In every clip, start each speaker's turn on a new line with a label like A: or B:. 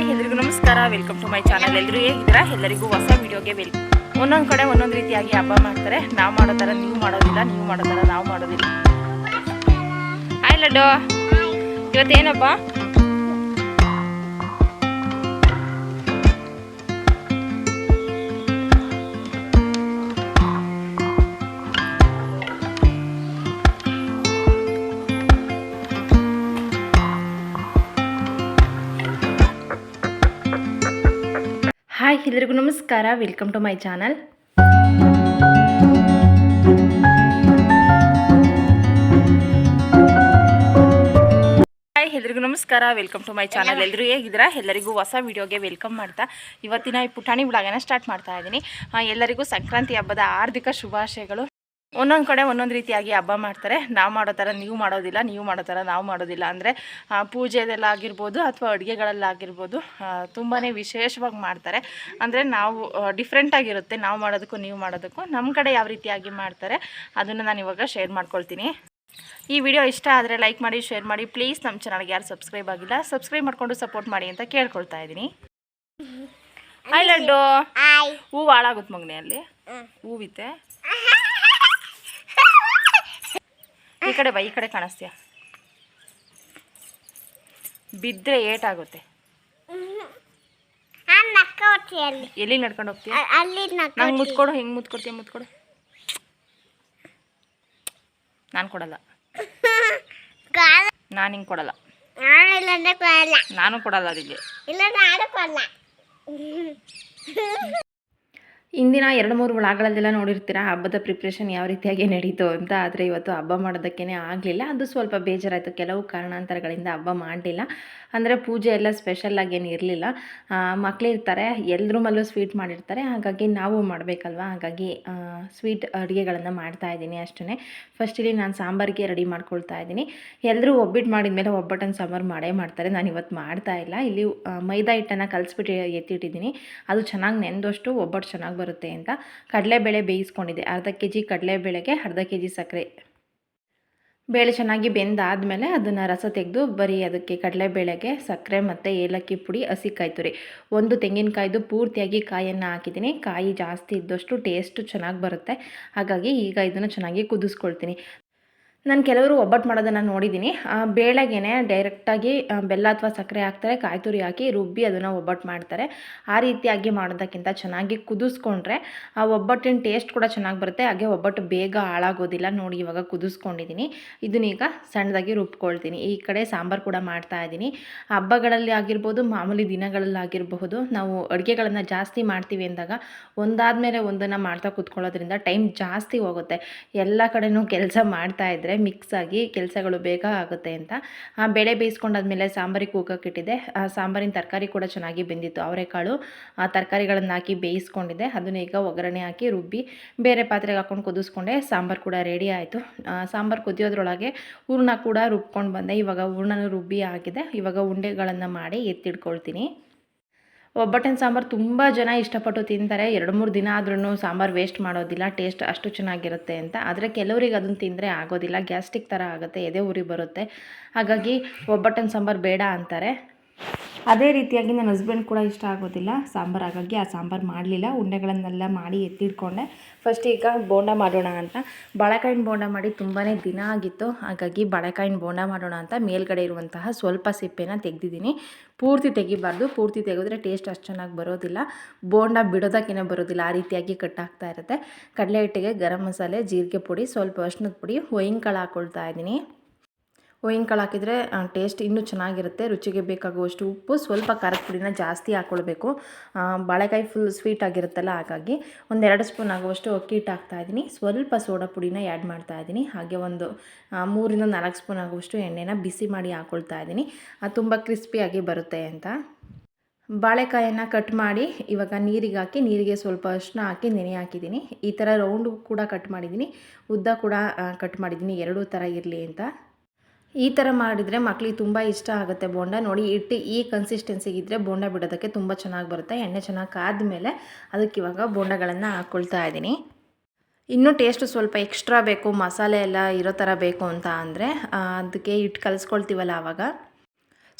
A: Hi ಎಲ್ರಿಗೂ ನಮಸ್ಕಾರ. Welcome to my channel ಎಲ್ಲರೂ ಹೇಗಿದ್ದೀರಾ? ಎಲ್ಲರಿಗೂ ಹೊಸ ವಿಡಿಯೋಗೆ ವೆಲ್ ಒಂದೊಂದು ಕಡೆ ಒಂದೊಂದು ರೀತಿಯಾಗಿ ಹಬ್ಬ ಮಾಡ್ತಾರೆ. ನಾವು ಮಾಡೋ ಥರ ನೀವು ಮಾಡೋದಿಲ್ಲ, ನೀವು ಮಾಡೋ ಥರ ನಾವು ಮಾಡೋದಿಲ್ಲ. ಹಾಯ್ ಲಡ್ಡು. ಇವತ್ತೇನಪ್ಪ ನಮಸ್ಕಾರ welcome to my channel hi ಎಲ್ರಿಗೂ ನಮಸ್ಕಾರ ವೆಲ್ಕಮ್ ಟು ಮೈ ಚಾನಲ್ ಎಲ್ಲರೂ ಹೇಗಿದ್ದೀರಾ? ಎಲ್ಲರಿಗೂ ಹೊಸ ವಿಡಿಯೋಗೆ ವೆಲ್ಕಮ್ ಮಾಡ್ತಾ ಇವತ್ತಿನ ಈ ಪುಟಾಣಿ ಬ್ಲಾಗನ್ನ ಸ್ಟಾರ್ಟ್ ಮಾಡ್ತಾ ಇದ್ದೀನಿ. ಎಲ್ಲರಿಗೂ ಸಂಕ್ರಾಂತಿ ಹಬ್ಬದ ಹಾರ್ದಿಕ ಶುಭಾಶಯಗಳು. ಒಂದೊಂದು ಕಡೆ ಒಂದೊಂದು ರೀತಿಯಾಗಿ ಹಬ್ಬ ಮಾಡ್ತಾರೆ. ನಾವು ಮಾಡೋ ಥರ ನೀವು ಮಾಡೋದಿಲ್ಲ ನೀವು ಮಾಡೋ ಥರ ನಾವು ಮಾಡೋದಿಲ್ಲ. ಅಂದರೆ ಪೂಜೆದೆಲ್ಲ ಆಗಿರ್ಬೋದು ಅಥವಾ ಅಡುಗೆಗಳಲ್ಲಾಗಿರ್ಬೋದು ತುಂಬಾ ವಿಶೇಷವಾಗಿ ಮಾಡ್ತಾರೆ. ಅಂದರೆ ನಾವು ಡಿಫ್ರೆಂಟಾಗಿರುತ್ತೆ ನಾವು ಮಾಡೋದಕ್ಕೂ ನೀವು ಮಾಡೋದಕ್ಕೂ. ನಮ್ಮ ಕಡೆ ಯಾವ ರೀತಿಯಾಗಿ ಮಾಡ್ತಾರೆ ಅದನ್ನು ನಾನು ಇವಾಗ ಶೇರ್ ಮಾಡ್ಕೊಳ್ತೀನಿ. ಈ ವಿಡಿಯೋ ಇಷ್ಟ ಆದರೆ ಲೈಕ್ ಮಾಡಿ ಶೇರ್ ಮಾಡಿ. ಪ್ಲೀಸ್ ನಮ್ಮ ಚಾನಲ್ಗೆ ಯಾರು ಸಬ್ಸ್ಕ್ರೈಬ್ ಆಗಿಲ್ಲ ಸಬ್ಸ್ಕ್ರೈಬ್ ಮಾಡಿಕೊಂಡು ಸಪೋರ್ಟ್ ಮಾಡಿ ಅಂತ ಕೇಳ್ಕೊಳ್ತಾ ಇದ್ದೀನಿ. ಹಾಯ್ ಲಡ್ಡು. ಹೂವು ಹಾಳಾಗುತ್ತೆ ಮಗನೇ ಅಲ್ಲಿ. ಹೂವಿತ್ತೆ. ಈ ಕಡೆ ಬಾ ಈ ಕಡೆ ಕಾಣಿಸ್ತೀಯ? ಬಿದ್ದರೆ ಏಟಾಗುತ್ತೆ. ಎಲ್ಲಿ ನಡ್ಕೊಂಡು ಹೋಗ್ತೀಯ? ನಂಗೆ ಮುತ್ಕೊಡು ಹೆಂಗೆ ಮುತ್ಕೊಡ್ತೀಯ ಮುತ್ಕೊಡು. ನಾನು ಕೊಡಲ್ಲ. ನಾನು ಹಿಂಗೆ ಕೊಡಲ್ಲ.
B: ನಾನು ಇಲ್ಲಂದ್ರೆ ಕೊಡಲ್ಲ.
A: ನಾನು ಕೊಡಲ್ಲ ಅದಕ್ಕೆ.
B: ಇಲ್ಲ ನಾನು ಕೊಡಲ್ಲ.
A: ಇಂದಿನ ಎರಡು ಮೂರು ಒಳಗಳಲ್ಲೆಲ್ಲ ನೋಡಿರ್ತೀರ, ಹಬ್ಬದ ಪ್ರಿಪ್ರೇಷನ್ ಯಾವ ರೀತಿಯಾಗಿ ನಡೀತು ಅಂತ. ಆದರೆ ಇವತ್ತು ಹಬ್ಬ ಮಾಡೋದಕ್ಕೇ ಆಗಲಿಲ್ಲ. ಅದು ಸ್ವಲ್ಪ ಬೇಜಾರಾಯಿತು. ಕೆಲವು ಕಾರಣಾಂತರಗಳಿಂದ ಹಬ್ಬ ಮಾಡಲಿಲ್ಲ. ಅಂದರೆ ಪೂಜೆ ಎಲ್ಲ ಸ್ಪೆಷಲ್ಲಾಗಿ ಏನು ಇರಲಿಲ್ಲ. ಮಕ್ಕಳಿರ್ತಾರೆ ಎಲ್ಲರ ಮಲ್ಲೂ ಸ್ವೀಟ್ ಮಾಡಿರ್ತಾರೆ. ಹಾಗಾಗಿ ನಾವು ಮಾಡಬೇಕಲ್ವಾ? ಹಾಗಾಗಿ ಸ್ವೀಟ್ ಅಡುಗೆಗಳನ್ನು ಮಾಡ್ತಾ ಇದ್ದೀನಿ ಅಷ್ಟೇ ಇಲ್ಲಿ ನಾನು ಸಾಂಬಾರಿಗೆ ರೆಡಿ ಮಾಡ್ಕೊಳ್ತಾ ಇದ್ದೀನಿ. ಎಲ್ಲರೂ ಒಬ್ಬಿಟ್ಟು ಮಾಡಿದ ಮೇಲೆ ಒಬ್ಬಟ್ಟನ್ನು ಸಾಂಬಾರು ಮಾಡೇ ಮಾಡ್ತಾರೆ. ನಾನು ಇವತ್ತು ಮಾಡ್ತಾ ಇಲ್ಲ. ಇಲ್ಲಿ ಮೈದಾ ಹಿಟ್ಟನ್ನು ಕಲಿಸ್ಬಿಟ್ಟು ಎತ್ತಿಟ್ಟಿದ್ದೀನಿ. ಅದು ಚೆನ್ನಾಗಿ ನೆಂದಷ್ಟು, ಒಬ್ಬಟ್ಟು ಚೆನ್ನಾಗಿ ಬರುತ್ತೆ ಅಂತ ಕಡಲೆಬೇಳೆ ಬೇಯಿಸ್ಕೊಂಡಿದ್ದೆ. ಅರ್ಧ ಕೆ ಜಿ ಕಡಲೆಬೇಳೆಗೆ ಅರ್ಧ ಕೆ ಜಿ ಸಕ್ಕರೆ. ಬೇಳೆ ಚೆನ್ನಾಗಿ ಬೆಂದಾದಮೇಲೆ ಅದನ್ನು ರಸ ತೆಗೆದು ಬರೀ ಅದಕ್ಕೆ ಕಡಲೆಬೇಳೆಗೆ ಸಕ್ಕರೆ ಮತ್ತು ಏಲಕ್ಕಿ ಪುಡಿ ಹಸಿಕಾಯಿ ತುರಿ ಒಂದು ತೆಂಗಿನಕಾಯ್ದು ಪೂರ್ತಿಯಾಗಿ ಕಾಯನ್ನು ಹಾಕಿದ್ದೀನಿ. ಕಾಯಿ ಜಾಸ್ತಿ ಇದ್ದಷ್ಟು ಟೇಸ್ಟು ಚೆನ್ನಾಗಿ ಬರುತ್ತೆ. ಹಾಗಾಗಿ ಈಗ ಇದನ್ನು ಚೆನ್ನಾಗಿ ಕುದಿಸ್ಕೊಳ್ತೀನಿ. ನಾನು ಕೆಲವರು ಒಬ್ಬಟ್ಟು ಮಾಡೋದನ್ನು ನೋಡಿದ್ದೀನಿ. ಬೇಳೆಗೆ ಡೈರೆಕ್ಟಾಗಿ ಬೆಲ್ಲ ಅಥವಾ ಸಕ್ಕರೆ ಹಾಕ್ತಾರೆ ಕಾಯಿ ತುರಿ ಹಾಕಿ ರುಬ್ಬಿ ಅದನ್ನು ಒಬ್ಬಟ್ಟು ಮಾಡ್ತಾರೆ. ಆ ರೀತಿಯಾಗಿ ಮಾಡೋದಕ್ಕಿಂತ ಚೆನ್ನಾಗಿ ಕುದಿಸ್ಕೊಂಡ್ರೆ, ಆ ಒಬ್ಬಟ್ಟಿನ ಟೇಸ್ಟ್ ಕೂಡ ಚೆನ್ನಾಗಿ ಬರುತ್ತೆ. ಹಾಗೆ ಒಬ್ಬಟ್ಟು ಬೇಗ ಹಾಳಾಗೋದಿಲ್ಲ. ನೋಡಿ, ಇವಾಗ ಕುದಿಸ್ಕೊಂಡಿದ್ದೀನಿ. ಇದನ್ನೀಗ ಸಣ್ಣದಾಗಿ ರುಬ್ಕೊಳ್ತೀನಿ. ಈ ಕಡೆ ಸಾಂಬಾರು ಕೂಡ ಮಾಡ್ತಾ ಇದ್ದೀನಿ. ಹಬ್ಬಗಳಲ್ಲಿ ಆಗಿರ್ಬೋದು, ಮಾಮೂಲಿ ದಿನಗಳಲ್ಲಾಗಿರಬಹುದು ನಾವು ಅಡುಗೆಗಳನ್ನು ಜಾಸ್ತಿ ಮಾಡ್ತೀವಿ ಅಂದಾಗ ಒಂದಾದ ಮೇಲೆ ಒಂದನ್ನು ಮಾಡ್ತಾ ಕೂತ್ಕೊಳ್ಳೋದ್ರಿಂದ ಟೈಮ್ ಜಾಸ್ತಿ ಹೋಗುತ್ತೆ. ಎಲ್ಲ ಕಡೆನೂ ಕೆಲಸ ಮಾಡ್ತಾ ಇದ್ದರೆ ಮಿಕ್ಸ್ ಆಗಿ ಕೆಲಸಗಳು ಬೇಗ ಆಗುತ್ತೆ ಅಂತ. ಬೇಳೆ ಬೇಯಿಸ್ಕೊಂಡಾದ್ಮೇಲೆ ಸಾಂಬಾರಿಗೆ ಕೂಗಕ್ಕಿಟ್ಟಿದೆ ಆ, ಸಾಂಬಾರಿನ ತರಕಾರಿ ಕೂಡ ಚೆನ್ನಾಗಿ ಬೆಂದಿತ್ತು. ಅವರೆಕಾಳು, ಆ, ತರಕಾರಿಗಳನ್ನು ಹಾಕಿ ಬೇಯಿಸ್ಕೊಂಡಿದ್ದೆ. ಅದನ್ನ ಈಗ ಒಗ್ಗರಣೆ ಹಾಕಿ ರುಬ್ಬಿ ಬೇರೆ ಪಾತ್ರೆಗೆ ಹಾಕೊಂಡು ಕುದಿಸ್ಕೊಂಡೆ. ಸಾಂಬಾರು ಕೂಡ ರೆಡಿ ಆಯಿತು. ಸಾಂಬಾರು ಕುದಿಯೋದ್ರೊಳಗೆ ಹೂರ್ಣ ಕೂಡ ರುಬ್ಕೊಂಡು ಬಂದೆ. ಇವಾಗ ಹೂರ್ಣನೂ ರುಬ್ಬಿ ಆಗಿದೆ ಇವಾಗ ಉಂಡೆಗಳನ್ನು ಮಾಡಿ ಎತ್ತಿಡ್ಕೊಳ್ತೀನಿ ಒಬ್ಬಟ್ಟಿನ ಸಾಂಬಾರು ತುಂಬ ಜನ ಇಷ್ಟಪಟ್ಟು ತಿಂತಾರೆ. ಎರಡು ಮೂರು ದಿನ ಆದ್ರೂ ಸಾಂಬಾರು ವೇಸ್ಟ್ ಮಾಡೋದಿಲ್ಲ ಟೇಸ್ಟ್ ಅಷ್ಟು ಚೆನ್ನಾಗಿರುತ್ತೆ ಅಂತ. ಆದರೆ ಕೆಲವರಿಗೆ ಅದನ್ನು ತಿಂದರೆ ಆಗೋದಿಲ್ಲ ಗ್ಯಾಸ್ಟಿಕ್ ಥರ ಆಗುತ್ತೆ, ಎದೆ ಉರಿ ಬರುತ್ತೆ. ಹಾಗಾಗಿ ಒಬ್ಬಟ್ಟಿನ ಸಾಂಬಾರು ಬೇಡ ಅಂತಾರೆ. ಅದೇ ರೀತಿಯಾಗಿ ನನ್ನ ಹಸ್ಬೆಂಡ್ ಕೂಡ ಇಷ್ಟ ಆಗೋದಿಲ್ಲ. ಸಾಂಬಾರು ಹಾಗಾಗಿ ಆ ಸಾಂಬಾರು ಮಾಡಲಿಲ್ಲ. ಉಂಡೆಗಳನ್ನೆಲ್ಲ ಮಾಡಿ ಎತ್ತಿಟ್ಕೊಂಡೆ. ಫಸ್ಟ್ ಈಗ ಬೋಂಡ ಮಾಡೋಣ ಅಂತ. ಬಾಳೆಕಾಯಿನ ಬೋಂಡ ಮಾಡಿ ತುಂಬಾ ದಿನ ಆಗಿತ್ತು. ಹಾಗಾಗಿ ಬಾಳೆಕಾಯಿನ ಬೋಂಡ ಮಾಡೋಣ ಅಂತ ಮೇಲ್ಗಡೆ ಇರುವಂತಹ ಸ್ವಲ್ಪ ಸಿಪ್ಪೆನ ತೆಗೆದಿದ್ದೀನಿ. ಪೂರ್ತಿ ತೆಗಿಬಾರ್ದು. ಪೂರ್ತಿ ತೆಗೆದ್ರೆ ಟೇಸ್ಟ್ ಅಷ್ಟು ಚೆನ್ನಾಗಿ ಬರೋದಿಲ್ಲ. ಬೋಂಡ ಬಿಡೋದಕ್ಕೇನೆ ಬರೋದಿಲ್ಲ. ಆ ರೀತಿಯಾಗಿ ಕಟ್ ಆಗ್ತಾ ಇರುತ್ತೆ. ಕಡಲೆ ಹಿಟ್ಟಿಗೆ ಗರಂ ಮಸಾಲೆ, ಜೀರಿಗೆ ಪುಡಿ, ಸ್ವಲ್ಪ ಅರ್ಶಿನದ ಪುಡಿ ಕಾಳು ಹಾಕ್ಕೊಳ್ತಾ ಇದ್ದೀನಿ. ಕಾಳು ಹಾಕಿದರೆ ಟೇಸ್ಟ್ ಇನ್ನೂ ಚೆನ್ನಾಗಿರುತ್ತೆ. ರುಚಿಗೆ ಬೇಕಾಗುವಷ್ಟು ಉಪ್ಪು, ಸ್ವಲ್ಪ ಖಾರದ ಪುಡಿನ ಜಾಸ್ತಿ ಹಾಕ್ಕೊಳ್ಬೇಕು ಬಾಳೆಕಾಯಿ ಫುಲ್ ಸ್ವೀಟ್ ಆಗಿರುತ್ತಲ್ಲ, ಹಾಗಾಗಿ ಒಂದೆರಡು ಸ್ಪೂನ್ ಆಗುವಷ್ಟು ಅಕ್ಕಿ ಹಿಟ್ಟು ಹಾಕ್ತಾಯಿದ್ದೀನಿ ಸ್ವಲ್ಪ ಸೋಡಾ ಪುಡಿನ ಆ್ಯಡ್ ಮಾಡ್ತಾ ಇದ್ದೀನಿ. ಹಾಗೆ ಒಂದು ಮೂರಿಂದ ನಾಲ್ಕು ಸ್ಪೂನ್ ಆಗುವಷ್ಟು ಎಣ್ಣೆನ ಬಿಸಿ ಮಾಡಿ ಹಾಕ್ಕೊಳ್ತಾ ಇದ್ದೀನಿ. ಅದು ತುಂಬ ಕ್ರಿಸ್ಪಿಯಾಗಿ ಬರುತ್ತೆ ಅಂತ. ಬಾಳೆಕಾಯನ್ನು ಕಟ್ ಮಾಡಿ, ಇವಾಗ ನೀರಿಗೆ ಹಾಕಿ, ನೀರಿಗೆ ಸ್ವಲ್ಪ ಅರಿಶಿನ ಹಾಕಿ, ನೆನೆ ಹಾಕಿದ್ದೀನಿ. ಈ ಥರ ರೌಂಡು ಕೂಡ ಕಟ್ ಮಾಡಿದ್ದೀನಿ. ಉದ್ದ ಕೂಡ ಕಟ್ ಮಾಡಿದ್ದೀನಿ. ಎರಡೂ ಥರ ಇರಲಿ ಅಂತ. ಈ ಥರ ಮಾಡಿದರೆ ಮಕ್ಳಿಗೆ ತುಂಬ ಇಷ್ಟ ಆಗುತ್ತೆ ಬೋಂಡ. ನೋಡಿ, ಇಟ್ಟು ಈ ಕನ್ಸಿಸ್ಟೆನ್ಸಿಗಿದ್ದರೆ ಬೋಂಡ ಬಿಡೋದಕ್ಕೆ ತುಂಬ ಚೆನ್ನಾಗಿ ಬರುತ್ತೆ. ಎಣ್ಣೆ ಚೆನ್ನಾಗಿ ಕಾದ್ಮೇಲೆ ಅದಕ್ಕೆ ಇವಾಗ ಬೋಂಡಗಳನ್ನು ಹಾಕ್ಕೊಳ್ತಾ ಇದ್ದೀನಿ. ಇನ್ನೂ ಟೇಸ್ಟು ಸ್ವಲ್ಪ ಎಕ್ಸ್ಟ್ರಾ ಬೇಕು, ಮಸಾಲೆ ಎಲ್ಲ ಇರೋ ಥರ ಬೇಕು ಅಂತ ಅಂದರೆ ಅದಕ್ಕೆ ಇಟ್ಟು ಕಲಿಸ್ಕೊಳ್ತೀವಲ್ಲ ಆವಾಗ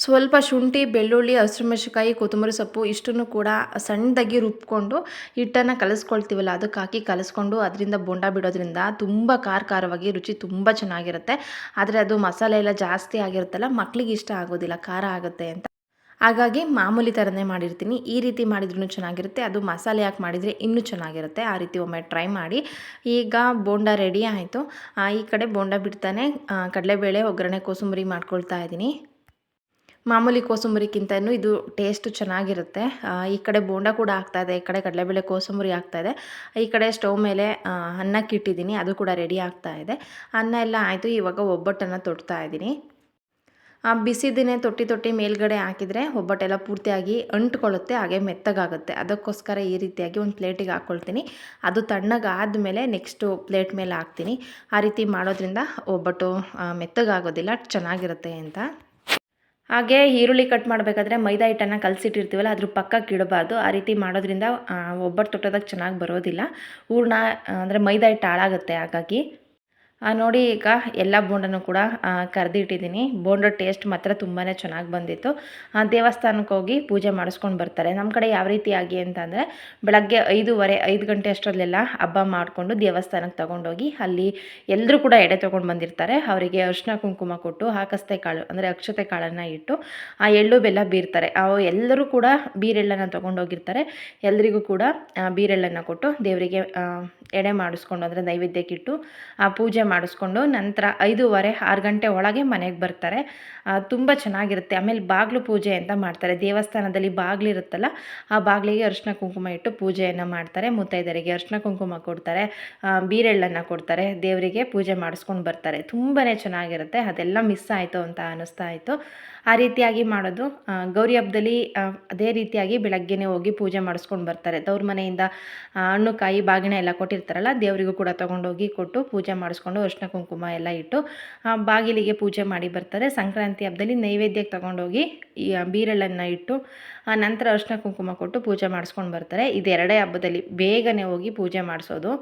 A: ಸ್ವಲ್ಪ ಶುಂಠಿ, ಬೆಳ್ಳುಳ್ಳಿ ಹಸಿರುಮೆಣಸಿನ್ಕಾಯಿ ಕೊತ್ತಂಬರಿ ಸೊಪ್ಪು ಇಷ್ಟನ್ನು ಕೂಡ ಸಣ್ಣದಾಗಿ ರುಬ್ಕೊಂಡು ಹಿಟ್ಟನ್ನು ಕಲಿಸ್ಕೊಳ್ತೀವಲ್ಲ, ಅದಕ್ಕೆ ಹಾಕಿ ಕಲಿಸ್ಕೊಂಡು ಅದರಿಂದ ಬೋಂಡ ಬಿಡೋದ್ರಿಂದ ತುಂಬ ಖಾರ ಖಾರವಾಗಿ ರುಚಿ ತುಂಬ ಚೆನ್ನಾಗಿರುತ್ತೆ. ಆದರೆ ಅದು ಮಸಾಲೆ ಎಲ್ಲ ಜಾಸ್ತಿ ಆಗಿರುತ್ತಲ್ಲ ಮಕ್ಕಳಿಗೆ ಇಷ್ಟ ಆಗೋದಿಲ್ಲ, ಖಾರ ಆಗುತ್ತೆ ಅಂತ. ಹಾಗಾಗಿ ಮಾಮೂಲಿ ಥರನೇ ಮಾಡಿರ್ತೀನಿ. ಈ ರೀತಿ ಮಾಡಿದ್ರೂ ಚೆನ್ನಾಗಿರುತ್ತೆ, ಅದು ಮಸಾಲೆ ಹಾಕಿ ಮಾಡಿದರೆ ಇನ್ನೂ ಚೆನ್ನಾಗಿರುತ್ತೆ. ಆ ರೀತಿ ಒಮ್ಮೆ ಟ್ರೈ ಮಾಡಿ. ಈಗ ಬೋಂಡ ರೆಡಿ ಆಯಿತು. ಈ ಕಡೆ ಬೋಂಡ ಬಿಡ್ತಾನೆ. ಕಡಲೆಬೇಳೆ, ಒಗ್ಗರಣೆ, ಕೋಸಂಬರಿ ಮಾಡ್ಕೊಳ್ತಾ ಇದ್ದೀನಿ. ಮಾಮೂಲಿ ಕೋಸಂಬರಿಗಿಂತನೂ ಇದು ಟೇಸ್ಟ್ ಚೆನ್ನಾಗಿರುತ್ತೆ. ಈ ಕಡೆ ಬೋಂಡ ಕೂಡ ಆಗ್ತಾಯಿದೆ ಈ ಕಡೆ ಕಡಲೆಬೇಳೆ ಕೋಸಂಬರಿ ಇದೆ. ಈ ಕಡೆ ಸ್ಟವ್ ಮೇಲೆ ಅನ್ನಕ್ಕೆ ಇಟ್ಟಿದ್ದೀನಿ, ಅದು ಕೂಡ ರೆಡಿ ಆಗ್ತಾ ಇದೆ. ಅನ್ನ ಎಲ್ಲ ಆಯಿತು, ಇವಾಗ ಒಬ್ಬಟ್ಟನ್ನು ತೊಡ್ತಾ ಇದ್ದೀನಿ. ಆ ಬಿಸಿದಿನೇ ತೊಟ್ಟಿ ತೊಟ್ಟಿ ಮೇಲ್ಗಡೆ ಹಾಕಿದರೆ ಒಬ್ಬಟ್ಟೆಲ್ಲ ಪೂರ್ತಿಯಾಗಿ ಅಂಟ್ಕೊಳ್ಳುತ್ತೆ, ಹಾಗೆ ಮೆತ್ತಗಾಗುತ್ತೆ. ಅದಕ್ಕೋಸ್ಕರ ಈ ರೀತಿಯಾಗಿ ಒಂದು ಪ್ಲೇಟಿಗೆ ಹಾಕ್ಕೊಳ್ತೀನಿ. ಅದು ತಣ್ಣಗಾದ್ಮೇಲೆ ನೆಕ್ಸ್ಟು ಪ್ಲೇಟ್ ಮೇಲೆ ಹಾಕ್ತೀನಿ. ಆ ರೀತಿ ಮಾಡೋದ್ರಿಂದ ಒಬ್ಬಟ್ಟು ಮೆತ್ತಗಾಗೋದಿಲ್ಲ, ಚೆನ್ನಾಗಿರುತ್ತೆ ಅಂತ. ಹಾಗೆ ಈರುಳ್ಳಿ ಕಟ್ ಮಾಡಬೇಕಾದ್ರೆ ಮೈದಾ ಹಿಟ್ಟನ್ನು ಕಲಸಿಟ್ಟಿರ್ತೀವಲ್ಲ, ಅದ್ರ ಪಕ್ಕಕ್ಕೆ ಇಡಬಾರ್ದು. ಆ ರೀತಿ ಮಾಡೋದ್ರಿಂದ ಒಬ್ಬರು ಒಬ್ಬಟ್ಟು ತೊಟ್ಟೋದಕ್ಕೆ ಚೆನ್ನಾಗಿ ಬರೋದಿಲ್ಲ. ಹೂರಣ, ಅಂದರೆ ಮೈದಾ ಹಿಟ್ಟು ಹಾಳಾಗುತ್ತೆ ಹಾಗಾಗಿ. ನೋಡಿ ಈಗ ಎಲ್ಲ ಬೋಂಡನೂ ಕೂಡ ಕರೆದಿಟ್ಟಿದ್ದೀನಿ. ಬೋಂಡ ಟೇಸ್ಟ್ ಮಾತ್ರ ತುಂಬಾ ಚೆನ್ನಾಗಿ ಬಂದಿತ್ತು. ದೇವಸ್ಥಾನಕ್ಕೆ ಹೋಗಿ ಪೂಜೆ ಮಾಡಿಸ್ಕೊಂಡು ಬರ್ತಾರೆ. ನಮ್ಮ ಕಡೆ ಯಾವ ರೀತಿಯಾಗಿ ಅಂತಂದರೆ ಬೆಳಗ್ಗೆ ಐದೂವರೆ, ಐದು ಗಂಟೆ ಅಷ್ಟರಲ್ಲೆಲ್ಲ ಹಬ್ಬ ಮಾಡಿಕೊಂಡು ದೇವಸ್ಥಾನಕ್ಕೆ ತೊಗೊಂಡೋಗಿ ಅಲ್ಲಿ ಎಲ್ಲರೂ ಕೂಡ ಎಡೆ ತೊಗೊಂಡು ಬಂದಿರ್ತಾರೆ. ಅವರಿಗೆ ಅರಿಶಿನ ಕುಂಕುಮ ಕೊಟ್ಟು, ಹಾಕಸ್ತೆ ಕಾಳು, ಅಂದರೆ ಅಕ್ಷತೆ ಕಾಳನ್ನು ಇಟ್ಟು, ಆ, ಎಳ್ಳು ಬೆಲ್ಲ ಬೀರ್ತಾರೆ. ಅವು ಎಲ್ಲರೂ ಕೂಡ ಬೀರೆಳ್ಳನ್ನು ತೊಗೊಂಡೋಗಿರ್ತಾರೆ. ಎಲ್ಲರಿಗೂ ಕೂಡ ಬೀರೆಳ್ಳನ್ನು ಕೊಟ್ಟು ದೇವರಿಗೆ ಎಡೆ ಮಾಡಿಸ್ಕೊಂಡು ಅಂದರೆ ನೈವೇದ್ಯಕ್ಕಿಟ್ಟು, ಆ, ಪೂಜೆ ಮಾಡಿಸ್ಕೊಂಡು ನಂತರ ಐದೂವರೆ, ಆರು ಗಂಟೆ ಒಳಗೆ ಮನೆಗೆ ಬರ್ತಾರೆ. ತುಂಬ ಚೆನ್ನಾಗಿರುತ್ತೆ. ಆಮೇಲೆ ಬಾಗಿಲು ಪೂಜೆ ಅಂತ ಮಾಡ್ತಾರೆ. ದೇವಸ್ಥಾನದಲ್ಲಿ ಬಾಗಿಲಿರುತ್ತಲ್ಲ ಆ ಬಾಗಿಲಿಗೆ ಅರ್ಶಿನ ಕುಂಕುಮ ಇಟ್ಟು ಪೂಜೆಯನ್ನು ಮಾಡ್ತಾರೆ. ಮುತ್ತೈದರಿಗೆ ಅರಿಶಿನ ಕುಂಕುಮ ಕೊಡ್ತಾರೆ. ಬೀರೆಳ್ಳನ್ನು ಕೊಡ್ತಾರೆ. ದೇವರಿಗೆ ಪೂಜೆ ಮಾಡಿಸ್ಕೊಂಡು ಬರ್ತಾರೆ. ತುಂಬಾ ಚೆನ್ನಾಗಿರುತ್ತೆ. ಅದೆಲ್ಲ ಮಿಸ್ ಆಯಿತು ಅಂತ ಅನ್ನಿಸ್ತಾ ಇತ್ತು. ಆ ರೀತಿಯಾಗಿ ಮಾಡೋದು. ಗೌರಿ ಹಬ್ಬದಲ್ಲಿ ಅದೇ ರೀತಿಯಾಗಿ ಬೆಳಗ್ಗೆನೇ ಹೋಗಿ ಪೂಜೆ ಮಾಡಿಸ್ಕೊಂಡು ಬರ್ತಾರೆ. ತವ್ರ ಮನೆಯಿಂದ ಹಣ್ಣು, ಕಾಯಿ ಬಾಗಿನ ಎಲ್ಲ ಕೊಟ್ಟಿರ್ತಾರಲ್ಲ, ದೇವರಿಗೂ ಕೂಡ ತೊಗೊಂಡೋಗಿ ಕೊಟ್ಟು ಪೂಜೆ ಮಾಡಿಸ್ಕೊಂಡು ಅರಿಶಿನ ಕುಂಕುಮ ಎಲ್ಲ ಇಟ್ಟು ಬಾಗಿಲಿಗೆ ಪೂಜೆ ಮಾಡಿ ಬರ್ತಾರೆ. ಸಂಕ್ರಾಂತಿ ಹಬ್ಬದಲ್ಲಿ ನೈವೇದ್ಯಕ್ಕೆ ತೊಗೊಂಡೋಗಿ ಬೀರಳನ್ನು ಇಟ್ಟು ನಂತರ ಅರಿಶಿನ ಕುಂಕುಮ ಕೊಟ್ಟು ಪೂಜೆ ಮಾಡಿಸ್ಕೊಂಡು ಬರ್ತಾರೆ. ಇದೆರಡೇ ಹಬ್ಬದಲ್ಲಿ ಬೇಗನೆ ಹೋಗಿ ಪೂಜೆ ಮಾಡಿಸೋದು.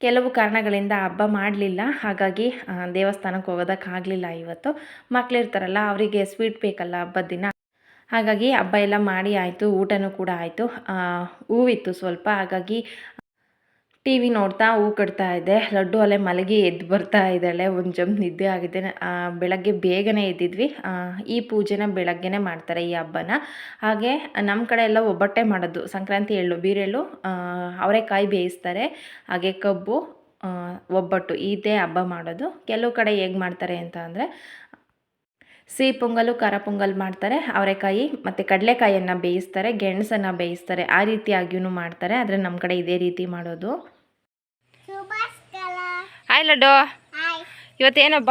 A: ಕೆಲವು ಕಾರಣಗಳಿಂದ ಹಬ್ಬ ಮಾಡಲಿಲ್ಲ. ಹಾಗಾಗಿ ದೇವಸ್ಥಾನಕ್ಕೆ ದೇವಸ್ಥಾನಕ್ಕೆ ಹೋಗೋದಕ್ಕಾಗಲಿಲ್ಲ ಇವತ್ತು. ಮಕ್ಕಳಿರ್ತಾರಲ್ಲ ಅವರಿಗೆ ಸ್ವೀಟ್ ಬೇಕಲ್ಲ ಹಬ್ಬದ ದಿನ. ಹಾಗಾಗಿ ಹಬ್ಬ ಎಲ್ಲ ಮಾಡಿ ಆಯಿತು, ಊಟನೂ ಕೂಡ ಆಯಿತು. ಹೂವಿತ್ತು ಸ್ವಲ್ಪ. ಹಾಗಾಗಿ ಟಿ ವಿ ನೋಡ್ತಾ ಹೂ ಕಟ್ತಾ ಇದ್ದೆ ಲಡ್ಡು ಅಲ್ಲೇ ಮಲಗಿ ಎದ್ದು ಬರ್ತಾ ಇದ್ದಾಳೆ. ಒಂದು ಜಂಪ್ ನಿದ್ದೆ ಆಗಿದೆ. ಬೆಳಗ್ಗೆ ಬೇಗನೆ ಎದ್ದಿದ್ವಿ. ಈ ಪೂಜೆನ ಬೆಳಗ್ಗೆನೇ ಮಾಡ್ತಾರೆ ಈ ಹಬ್ಬನ. ಹಾಗೆ ನಮ್ಮ ಕಡೆ ಎಲ್ಲ ಒಬ್ಬಟ್ಟೆ ಮಾಡೋದು. ಸಂಕ್ರಾಂತಿ ಎಳ್ಳು, ಬೀರೆಳ್ಳು ಅವರೆಕಾಯಿ ಬೇಯಿಸ್ತಾರೆ. ಹಾಗೆ ಕಬ್ಬು ಒಬ್ಬಟ್ಟು. ಇದೇ ಹಬ್ಬ ಮಾಡೋದು. ಕೆಲವು ಕಡೆ ಹೇಗೆ ಮಾಡ್ತಾರೆ ಅಂತ ಅಂದರೆ ಸಿಹಿ ಪೊಂಗಲು ಖಾರ ಪೊಂಗಲ್ ಮಾಡ್ತಾರೆ ಅವರೆಕಾಯಿ ಮತ್ತು ಕಡಲೆಕಾಯಿಯನ್ನು ಬೇಯಿಸ್ತಾರೆ ಗೆಣಸನ್ನು ಬೇಯಿಸ್ತಾರೆ ಆ ರೀತಿಯಾಗಿಯೂ ಮಾಡ್ತಾರೆ. ಆದರೆ ನಮ್ಮ ಕಡೆ ಇದೇ ರೀತಿ ಮಾಡೋದು. ಹಾಯ್ ಲಡ್ಡು. ಇವತ್ತೇನಬ್ಬ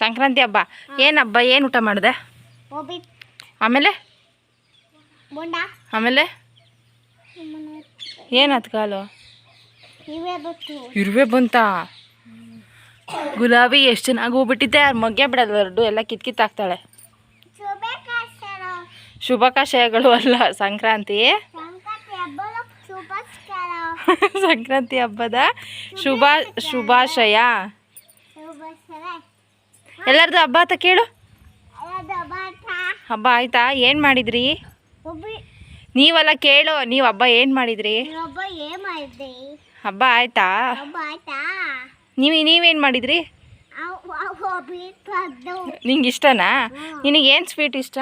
A: ಸಂಕ್ರಾಂತಿ. ಹಬ್ಬ. ಏನು ಹಬ್ಬ ಏನು ಊಟ ಮಾಡಿದೆ? ಆಮೇಲೆ? ಆಮೇಲೆ? ಏನಾಯ್ತು ಕಾಲು? ಇರುವೆ ಬಂತ? ಗುಲಾಬಿ ಎಷ್ಟು ಚೆನ್ನಾಗಿ ಹೂ ಬಿಟ್ಟಿದ್ದೆ ಯಾರು ಮಗ್ಗೆ ಬಿಡೋದು ಲಡ್ಡು ಎಲ್ಲ ಕಿತ್ಕಿತ್ತಾಕ್ತಾಳೆ
B: ಹಾಕ್ತಾಳೆ
A: ಶುಭಾಕಾಶಯಗಳು ಅಲ್ಲ ಸಂಕ್ರಾಂತಿ.
B: ಸಂಕ್ರಾಂತಿ ಹಬ್ಬದ
A: ಶುಭ ಶುಭಾಶಯ. ಎಲ್ಲರದು ಹಬ್ಬ ಅಂತ ಕೇಳು. ಹಬ್ಬ ಆಯ್ತಾ? ಏನು ಮಾಡಿದ್ರಿ? ನೀವಲ್ಲ ಕೇಳು ನೀವು ಹಬ್ಬ ಏನು ಮಾಡಿದ್ರಿ? ಹಬ್ಬ ಆಯ್ತಾ? ನೀವು ನೀವೇನು ಮಾಡಿದ್ರಿ? ನಿಂಗೆ ಇಷ್ಟನಾ? ನಿನಗೆ ಏನು ಸ್ವೀಟ್ ಇಷ್ಟ?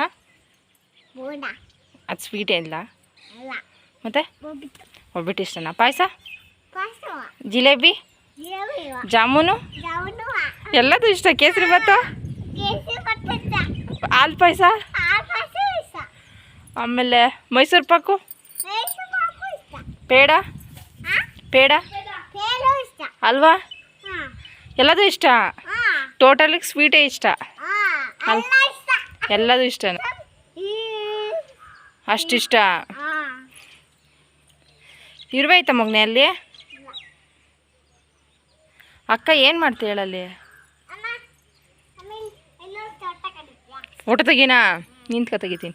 A: ಅದು ಸ್ವೀಟ್ ಏನಿಲ್ಲ
B: ಅಲ್ಲ.
A: ಮತ್ತೆ?
B: ಒಬ್ಬಿಟ್ಟು
A: ಇಷ್ಟನಾ? ಪಾಯಸ? ಜಿಲೇಬಿ? ಜಾಮೂನು? ಎಲ್ಲದೂ ಇಷ್ಟ ಕೇಸರಿ ಭಾತು? ಹಾಲ್ ಪಾಯಸ? ಆಮೇಲೆ ಮೈಸೂರು ಪಾಕು? ಪೇಡ? ಪೇಡ?
B: ಅಲ್ವಾ?
A: ಎಲ್ಲದೂ ಇಷ್ಟ?
B: ಹಾ.
A: ಟೋಟಲಿಗೆ ಸ್ವೀಟೇ ಇಷ್ಟ?
B: ಇಷ್ಟ.
A: ಎಲ್ಲದೂ ಇಷ್ಟನೇ?
B: ಈ
A: ಅಷ್ಟಿಷ್ಟ?
B: ಹಾ.
A: ಇರುವೆ ಐತ ಮಗನೆ ಅಲ್ಲಿ? ಅಕ್ಕ ಏನು ಮಾಡ್ತೀಯ ಹೇಳಲ್ಲಿ ಊಟ ತೆಗೀನಾ? ನಿಂತ್ಕ ತೆಗಿತೀನಿ.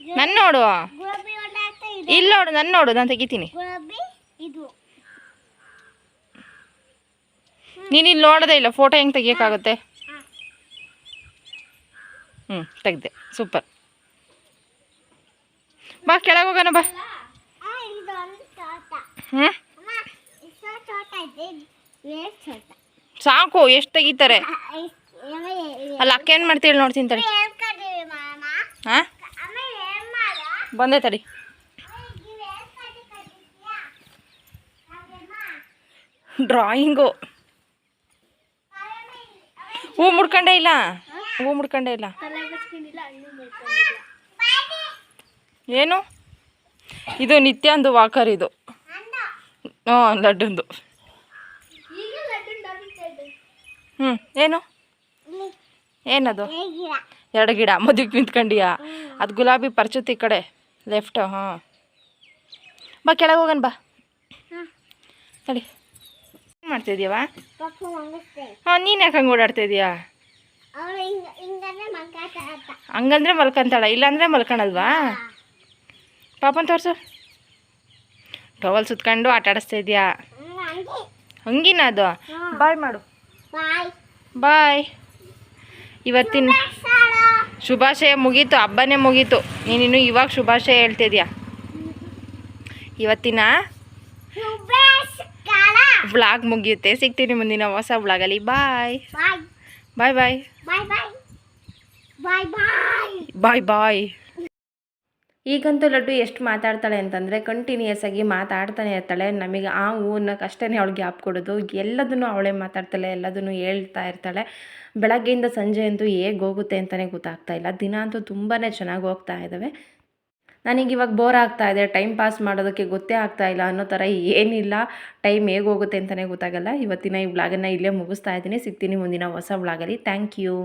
A: ನನ್ನ ನೋಡು. ಇಲ್ಲಿ ನೋಡು ನನ್ನ ನೋಡು ನಾನು ತೆಗಿತೀನಿ. ನೀನು ಇಲ್ಲಿ ನೋಡೋದೇ ಇಲ್ಲ ಫೋಟೋ ಹೆಂಗೆ ತೆಗಿಯೋಕ್ಕಾಗುತ್ತೆ? ಹ್ಞೂ ತೆಗ್ದೆ ಸೂಪರ್ ಬಾ ಕೆಳಗೆ ಹೋಗೋಣ ಬಾ. ಹ್ಞೂ ಸಾಕು ಎಷ್ಟು ತೆಗಿತಾರೆ? ಅಲ್ಲ ಅಕ್ಕ ಏನು ಮಾಡ್ತೀವಿ ನೋಡ್ತೀನಿ ತಡಿ. ಹಾಂ ಬಂದೆ ತಡಿ. ಡ್ರಾಯಿಂಗು ಹೂ ಮುಡ್ಕೊಂಡೇ ಇಲ್ಲ? ಹೂ ಮುಡ್ಕೊಂಡೇ ಇಲ್ಲ? ಏನು? ಇದು ನಿತ್ಯಾಂದು ವಾಕರ್ ಇದು. ಹಾಂ ಲಡ್ಡುಂದು. ಹ್ಞೂ ಏನು? ಏನದು? ಎರಡು ಗಿಡ. ಮದುವೆ ನಿಂತ್ಕೊಂಡಿಯಾ? ಅದು ಗುಲಾಬಿ ಪರ್ಚುತ್ ಈ ಕಡೆ ಲೆಫ್ಟ್ ಹಾಂ. ಬಾ, ಕೆಳಗೆ ಹೋಗೋಣ ಬಾ.
B: ಹಾಂ
A: ತಡಿ
B: ಇದೀಯವಾ
A: ಹಾಂ ನೀನು ಯಾಕೆ ಹಂಗೆ
B: ಅವಳು ಹಿಂಗ ಹಿಂಗಂದ್ರೆ
A: ಮಲ್ಕಂತಾಳ ಇಲ್ಲಾಂದ್ರೆ ಮಲ್ಕೊಳಲ್ವಾ ಪಾಪನ್ ತೋರಿಸು. ಟವಲ್ ಸುತ್ಕೊಂಡು ಆಟ ಆಡಿಸ್ತಾ ಇದೆಯಾ? ಹಂಗಿನ ಅದು? ಬಾಯ್ ಮಾಡು.
B: ಬಾಯ್.
A: ಇವತ್ತಿನ ಶುಭಾಶಯ ಮುಗೀತು ಹಬ್ಬನೇ ಮುಗೀತು. ನೀನಿನ್ನು ಇವಾಗ ಶುಭಾಶಯ ಹೇಳ್ತಿದ್ಯಾ? ಇವತ್ತಿನ? ಬ್ಲಾಗ್ ಮುಗಿಯುತ್ತೆ ಸಿಗ್ತೀನಿ ಮುಂದಿನ ಹೊಸ ವ್ಲಾಗಲ್ಲಿ ಬಾಯ್
B: ಬಾಯ್
A: ಬಾಯ್ ಬಾಯ್
B: ಬಾಯ್ ಬಾಯ್ ಬಾಯ್
A: ಈಗಂತೂ ಲಡ್ಡು ಎಷ್ಟು ಮಾತಾಡ್ತಾಳೆ ಅಂತಂದರೆ ಕಂಟಿನ್ಯೂಯಸ್ ಆಗಿ ಮಾತಾಡ್ತಾನೆ ಇರ್ತಾಳೆ. ನಮಗೆ ಆ ಊರನ್ನ ಕಷ್ಟನೇ ಅವಳಿಗೆ ಆಪ್ ಕೊಡೋದು. ಎಲ್ಲದನ್ನೂ ಅವಳೇ ಮಾತಾಡ್ತಾಳೆ ಎಲ್ಲದನ್ನು ಹೇಳ್ತಾ ಇರ್ತಾಳೆ. ಬೆಳಗ್ಗೆಯಿಂದ ಸಂಜೆ ಅಂತೂ ಹೇಗೆ ಹೋಗುತ್ತೆ ಅಂತಲೇ ಗೊತ್ತಾಗ್ತಾ ಇಲ್ಲ. ದಿನ ಅಂತೂ ತುಂಬಾ ಚೆನ್ನಾಗಿ ಹೋಗ್ತಾ ಇದ್ದಾವೆ ನನಗೆ ಇವಾಗ ಬೋರ್ ಆಗ್ತಾ ಇದೆ ಟೈಮ್ ಪಾಸ್ ಮಾಡೋದಕ್ಕೆ ಗೊತ್ತೇ ಆಗ್ತಾ ಇಲ್ಲ ಅನ್ನೋ ಥರ ಏನಿಲ್ಲ. ಟೈಮ್ ಹೇಗೆ ಹೋಗುತ್ತೆ ಅಂತಲೇ ಗೊತ್ತಾಗಲ್ಲ. ಇವತ್ತಿನ ಈ ವ್ಲಾಗನ್ನು ಇಲ್ಲೇ ಮುಗಿಸ್ತಾ ಇದ್ದೀನಿ. ಸಿಗ್ತೀನಿ ಮುಂದಿನ ಹೊಸ ವ್ಲಾಗಲ್ಲಿ ಥ್ಯಾಂಕ್ ಯು